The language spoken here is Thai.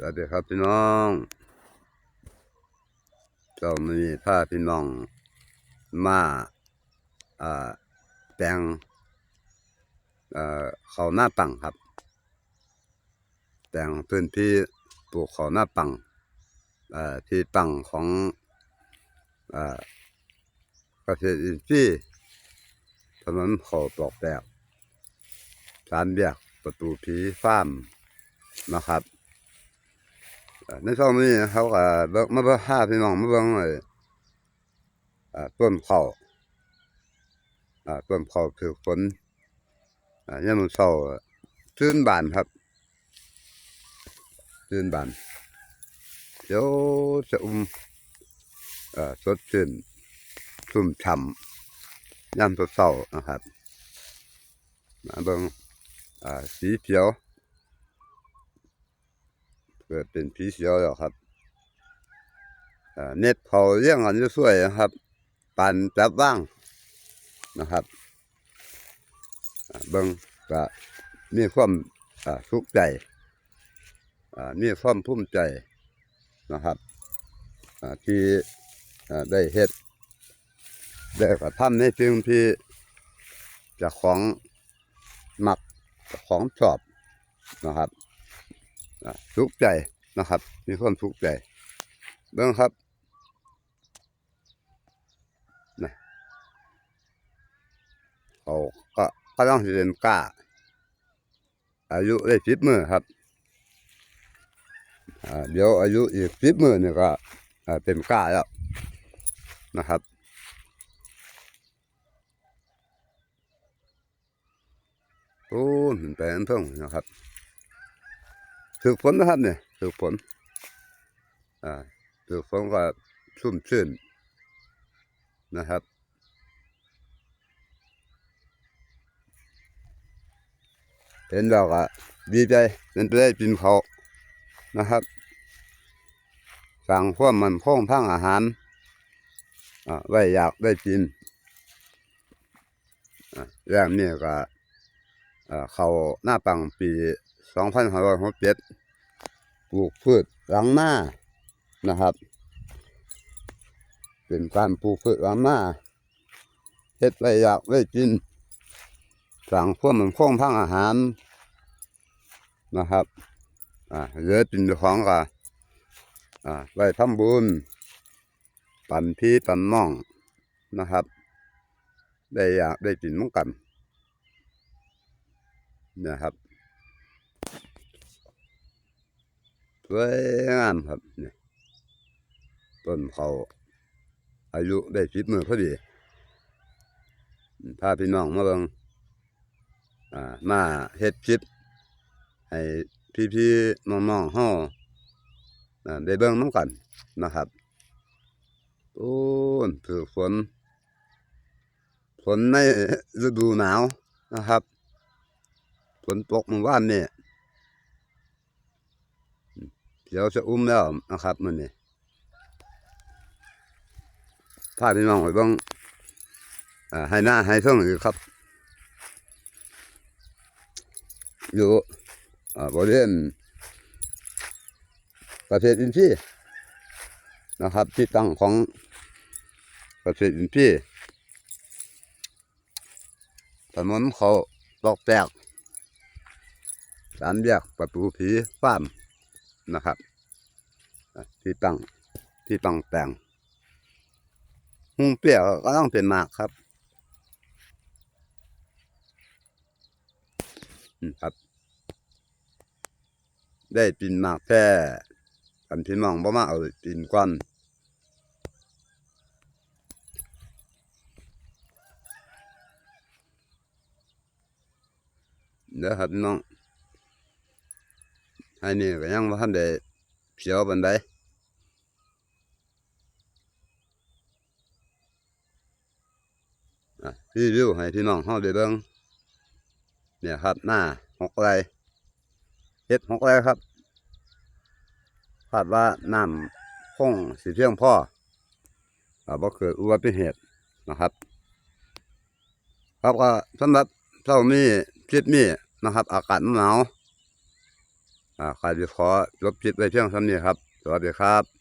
สวัสดีครับพี่น้องเราไม่มีผ้าพี่น้อง มาอ่าแปลงเอ่อเขาหน้าปังครับ แปลงพื้นที่ปลูกเขาหน้าปังอ่อที่ปังของเอ่อเกษตรอินทรีย์ถนนเขาตอกแตกสามแยกประตูผีฟ้ามนะครับ ในช่วงนี้เขาก็เบิ่งมาเบิ่งห้าพี่น้องมาเบิ่งไอ้อ่าต้นข้าวอ่าต้นข้าวถือฝนอ่ายามมื้อเช้าชื่นบานครับชื่นบานเดี๋ยวจะอุ้มเอ่อสดชื่นชุ่มฉ่ำยามเช้านะครับมาเบิ่งอ่าสีเขียว เกิดเป็นผีเสียวแล้วครับเน็ตเขาเลี้ยงกันอยู่สวยนะครับ ปันจับว่างนะครับอ่าเบิ่งก็มีความอ่าสุขใจอ่ามีความภูมิใจนะครับอ่าที่อ่าได้เฮ็ดได้กระทำในสิ่งที่จะของหมักของชอบนะครับ สุขใจนะครับ มีความสุขใจ เบิ่งครับนะเขาก็ก็ต้องสิเป็นกล้า อายุได้สิบมือครับเดี๋ยวอายุอีกสิบมือเนี่ยก็เต็มกล้าแล้วนะครับโอ้เห็นไปอันเพิ่งนะครับ ถือฝนนะครับเนี่ยถือฝนอ่าถือฝนก็ชุ่มชื่นนะครับเห็นเราก็ดีใจเป็นไปได้กินเขานะครับ สั่งความมันคงทางอาหารอ่าไว้อยากได้กินอ่าแรกนี่ก็อ่าเขาหน้าปังปี สองพันห้าร้อยหกเจ็ดปลูกพืชหลังหน้านะครับ เป็นการปลูกพืชหลังหน้าเฮ็ดไว้อยากไว้กิน สั่งพวกมันคงทางอาหารนะครับ อ่าเหลือกินเจ้าของก็อ่าไว้ทำบุญปั่นพี่ปั่นน้องนะครับ ได้อยากได้กินเหมือนกันนะครับ สวยงามครับนี่ต้นเขาอายุได้สิบมือพอดีพาพี่น้องมาเบิงอ่ามาเฮ็ดคลิปให้พี่ๆน้องๆเฮาอ่าได้เบิ่งน้ำกันนะครับโอ้นถือฝนฝนในฤดูหนาวนะครับฝนตกเมื่อวานนี่ เดี๋ยวจะอุ้มแล้วนะครับมันนี่พาพี่น้องไปเบ้างอ่าให้หน้าให้ช่องอยู่ครับ อยู่าบริเวณประเทศอินทรีย์นะครับ ที่ตั้งของประเทศอินทรีย์ถนนเขาตอกแตกสามแยกประตูผีฟ้าม นะครับ ที่ตั้งที่ตั้งแต่งหุงเปรี้ยวก็ต้องเป็นหมากครับอืมครับ ได้ปินหมากแค่กันพี่น้องบ่มาเอาปินก้อนเด้อครับน้อง ให้นี่ก็ยังบ่ทันได้เขียวปานใดอ่รีวิวให้พี่น้องเฮาได้เบิ่งเนี่ยครับหน้าหกไรเฮ็ดหกไรครับคาดว่าน้ำคงสิเพียงพออาบ่เกิดอุบัติเหตุนะครับ ครับก็สำหรับเช้านี้คลิปนี้นะครับ อากาศหนาว ใครจะขอลบคลิปไว้เพียงเท่านี้ครับ สวัสดีครับ